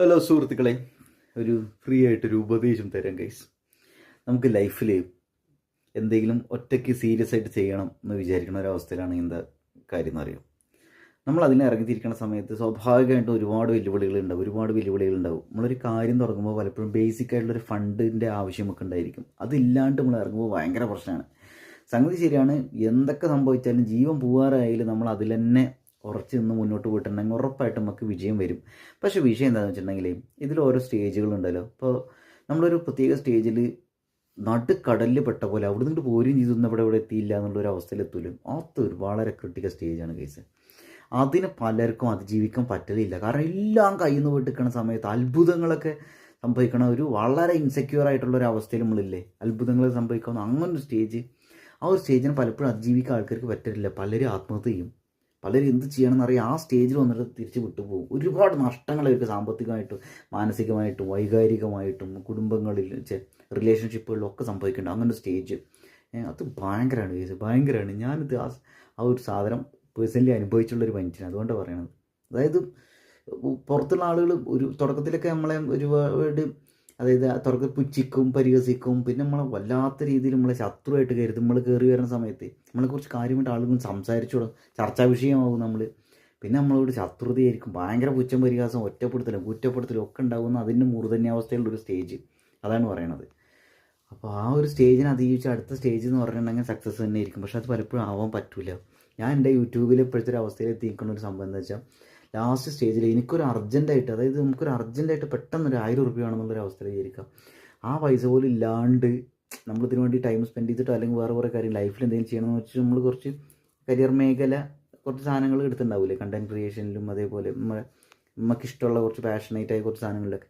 Hello സുഹൃത്തുക്കളെ. ഒരു free ആയിട്ടൊരു ഉപദേശം തരാം ഗൈസ് നമുക്ക് ലൈഫിൽ എന്തെങ്കിലും ഒറ്റയ്ക്ക് സീരിയസ് ആയിട്ട് ചെയ്യണം എന്ന് വിചാരിക്കുന്ന ഒരവസ്ഥയിലാണ് എന്താ കാര്യം എന്ന് അറിയാം നമ്മൾ അതിനെ ഇറങ്ങിത്തിരിക്കുന്ന സമയത്ത് സ്വാഭാവികമായിട്ടും ഒരുപാട് വെല്ലുവിളികൾ ഉണ്ടാവും ഒരുപാട് വെല്ലുവിളികൾ ഉണ്ടാവും. നമ്മളൊരു കാര്യം തുടങ്ങുമ്പോൾ പലപ്പോഴും ബേസിക് ആയിട്ടുള്ളൊരു ഫണ്ടിന്റെ ആവശ്യമൊക്കെ ഉണ്ടായിരിക്കും. അതില്ലാണ്ട് നമ്മൾ ഇറങ്ങുമ്പോൾ ഭയങ്കര പ്രശ്നമാണ്. സംഗതി ശരിയാണ് എന്തൊക്കെ സംഭവിച്ചാലും ജീവൻ പോകാറായാലും നമ്മൾ അതിൽ തന്നെ ഉറച്ച് നിന്ന് മുന്നോട്ട് പോയിട്ടുണ്ടെങ്കിൽ ഉറപ്പായിട്ടും നമുക്ക് വിജയം വരും. പക്ഷേ വിഷയം എന്താണെന്ന് വെച്ചിട്ടുണ്ടെങ്കിൽ ഇതിൽ ഓരോ സ്റ്റേജുകളുണ്ടല്ലോ അപ്പോൾ നമ്മളൊരു പ്രത്യേക സ്റ്റേജിൽ നടുക്കടലിൽ പെട്ട പോലെ അവിടെ നിന്ന് പോരും ചെയ്തൊന്നും ഇവിടെ ഇവിടെ എത്തിയില്ല എന്നുള്ളൊരു അവസ്ഥയിലെത്തൂലും അതൊരു വളരെ ക്രിട്ടിക്കൽ സ്റ്റേജാണ് കേസ് അതിന് പലർക്കും അതിജീവിക്കാൻ പറ്റലില്ല. കാരണം എല്ലാം കയ്യിൽ നിന്ന് പോയിട്ടിരിക്കുന്ന സമയത്ത് അത്ഭുതങ്ങളൊക്കെ സംഭവിക്കണ ഒരു വളരെ ഇൻസെക്യൂർ ആയിട്ടുള്ള ഒരു അവസ്ഥയിൽ നമ്മളില്ലേ? അത്ഭുതങ്ങൾ സംഭവിക്കുന്ന അങ്ങനൊരു സ്റ്റേജ് ആ ഒരു സ്റ്റേജിന് പലപ്പോഴും അതിജീവിക്കാൻ ആൾക്കാർക്ക് പറ്റില്ല പലരും ആത്മഹത്യ ചെയ്യും. പലരും എന്ത് ചെയ്യണമെന്ന് അറിയാം. ആ സ്റ്റേജിൽ വന്നിട്ട് തിരിച്ച് വിട്ടുപോകും. ഒരുപാട് നഷ്ടങ്ങൾ അവർക്ക് സാമ്പത്തികമായിട്ടും മാനസികമായിട്ടും വൈകാരികമായിട്ടും കുടുംബങ്ങളിൽ റിലേഷൻഷിപ്പുകളിലും ഒക്കെ സംഭവിക്കുന്നുണ്ട്. അങ്ങനെ സ്റ്റേജ് അത് ഭയങ്കരമാണ് കേസ്. ഭയങ്കരമാണ്. ഞാനിത് ആ ആ ഒരു സാധനം പേഴ്സണലി അനുഭവിച്ചുള്ളൊരു മനുഷ്യനാണ്. അതുകൊണ്ട് പറയണത്. അതായത് പുറത്തുള്ള ആളുകൾ ഒരു തുടക്കത്തിലൊക്കെ നമ്മളെ ഒരുപാട് അതായത് തുടക്കത്തിൽ പുച്ഛിക്കും പരിഹസിക്കും പിന്നെ നമ്മളെ വല്ലാത്ത രീതിയിൽ നമ്മളെ ശത്രുവായിട്ട് കരുതും. നമ്മൾ കയറി വരുന്ന സമയത്ത് നമ്മളെക്കുറിച്ച് കാര്യമായിട്ട് ആളുകൾ സംസാരിച്ചു ചർച്ചാ വിഷയമാവും നമ്മൾ പിന്നെ നമ്മളോട് ശത്രുതയായിരിക്കും. ഭയങ്കര പുച്ഛം പരിഹാസം ഒറ്റപ്പെടുത്തലും കുറ്റപ്പെടുത്തലും ഒക്കെ ഉണ്ടാകുന്ന അതിന്റെ മൂർധന്യാവസ്ഥയിലുള്ള ഒരു സ്റ്റേജ് അതാണ് പറയണത്. അപ്പോൾ ആ ഒരു സ്റ്റേജിനെ അതിജീവിച്ച് അടുത്ത സ്റ്റേജ് എന്ന് പറഞ്ഞിട്ടുണ്ടെങ്കിൽ സക്സസ് തന്നെ ആയിരിക്കും പക്ഷെ അത് പലപ്പോഴും ആവാൻ പറ്റില്ല ഞാൻ എന്റെ യൂട്യൂബിൽ ഇപ്പോഴത്തെ ഒരു അവസ്ഥയിൽ എത്തിക്കുന്ന ഒരു സംഭവം എന്താ വെച്ചാൽ ലാസ്റ്റ് സ്റ്റേജിൽ എനിക്കൊരു അർജന്റായിട്ട് അതായത് നമുക്കൊരു അർജന്റായിട്ട് പെട്ടെന്ന് ഒരു ആയിരം റുപ്യ വേണമെന്നുള്ളൊരു അവസ്ഥയിൽ വിചാരിക്കാം. ആ പൈസ പോലും ഇല്ലാണ്ട് നമ്മൾ ഇതിനു വേണ്ടി ടൈം സ്പെൻഡ് ചെയ്തിട്ടോ അല്ലെങ്കിൽ വേറെ കുറേ കാര്യം ലൈഫിൽ എന്തെങ്കിലും ചെയ്യണമെന്ന് വെച്ചാൽ നമ്മൾ കുറച്ച് കരിയർ മേഖല കുറച്ച് സാധനങ്ങൾ എടുത്തിട്ടുണ്ടാവില്ലേ കണ്ടന്റ് ക്രിയേഷനിലും അതേപോലെ നമുക്ക് ഇഷ്ടമുള്ള കുറച്ച് പാഷനേറ്റ് പാഷനേറ്റായ കുറച്ച് സാധനങ്ങളിലൊക്കെ.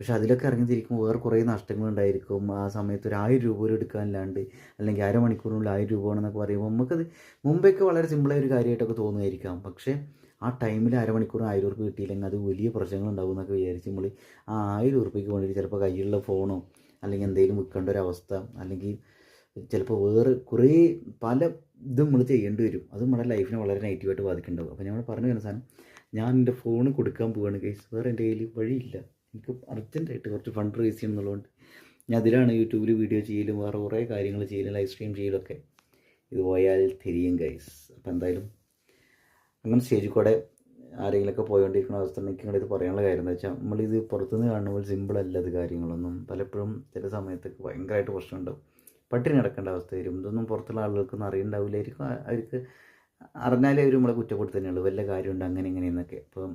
പക്ഷെ അതിലൊക്കെ ഇറങ്ങിത്തിരിക്കുമ്പോൾ വേറെ കുറേ നഷ്ടങ്ങളുണ്ടായിരിക്കും. ആ സമയത്ത് ഒരു ആയിരം രൂപ പോലും എടുക്കാനില്ലാണ്ട് അല്ലെങ്കിൽ അരമണിക്കൂറിനുള്ളിൽ ആയിരം രൂപ വേണമെന്നൊക്കെ പറയുമ്പോൾ നമുക്കത് മുമ്പൊക്കെ വളരെ സിമ്പിളായ ഒരു കാര്യമായിട്ടൊക്കെ തോന്നുമായിരിക്കാം. പക്ഷേ ആ ടൈമിൽ അരമണിക്കൂർ ആയിരം ഉറുപ്പ് കിട്ടിയില്ലെങ്കിൽ അത് വലിയ പ്രശ്നങ്ങൾ ഉണ്ടാകും എന്നൊക്കെ വിചാരിച്ച് നമ്മൾ ആ ആയിരം ഉറുപ്പ്യക്ക് വേണ്ടിയിട്ട് ചിലപ്പോൾ കയ്യിലുള്ള ഫോണോ അല്ലെങ്കിൽ എന്തെങ്കിലും വിൽക്കേണ്ട ഒരു അവസ്ഥ അല്ലെങ്കിൽ ചിലപ്പോൾ വേറെ കുറേ പല ഇതും നമ്മൾ ചെയ്യേണ്ടി വരും. അത് നമ്മുടെ ലൈഫിനെ വളരെ നെഗറ്റീവായിട്ട് ബാധിക്കുന്നുണ്ടാവും. അപ്പോൾ നമ്മൾ പറഞ്ഞു വരുന്ന സാധനം ഞാൻ എന്റെ ഫോൺ കൊടുക്കാൻ പോവുകയാണ് കേസ് വേറെ എന്റെ കയ്യിൽ വഴിയില്ല. എനിക്ക് അർജന്റായിട്ട് കുറച്ച് ഫണ്ട് റേസ് ചെയ്യണം എന്നുള്ളതുകൊണ്ട് ഞാൻ അതിലാണ് യൂട്യൂബിൽ വീഡിയോ ചെയ്യലും വേറെ കുറേ കാര്യങ്ങൾ ചെയ്യലും ലൈവ് സ്ട്രീം ചെയ്യലൊക്കെ ഇത് പോയാൽ തിരിയും ഗൈസ് അപ്പോൾ എന്തായാലും അങ്ങനെ സ്റ്റേജിൽ കൂടെ ആരെങ്കിലുമൊക്കെ പോയോണ്ടിരിക്കുന്ന അവസ്ഥ എനിക്ക് പറയാനുള്ള കാര്യം എന്താ വെച്ചാൽ നമ്മളിത് പുറത്തുനിന്ന് കാണുമ്പോൾ സിമ്പിൾ അല്ല ഇത് കാര്യങ്ങളൊന്നും. പലപ്പോഴും ചില സമയത്തൊക്കെ ഭയങ്കരമായിട്ട് പ്രശ്നമുണ്ടാവും. പട്ടിണി നടക്കേണ്ട അവസ്ഥ വരും. ഇതൊന്നും പുറത്തുള്ള ആളുകൾക്കൊന്നും അറിയണ്ടാവില്ലായിരിക്കും. അവർക്ക് അറിഞ്ഞാലേ അവർ നമ്മളെ കുറ്റപ്പെടുത്തി തന്നെയുള്ളൂ വല്ല കാര്യമുണ്ട്? അങ്ങനെ ഇങ്ങനെയെന്നൊക്കെ അപ്പം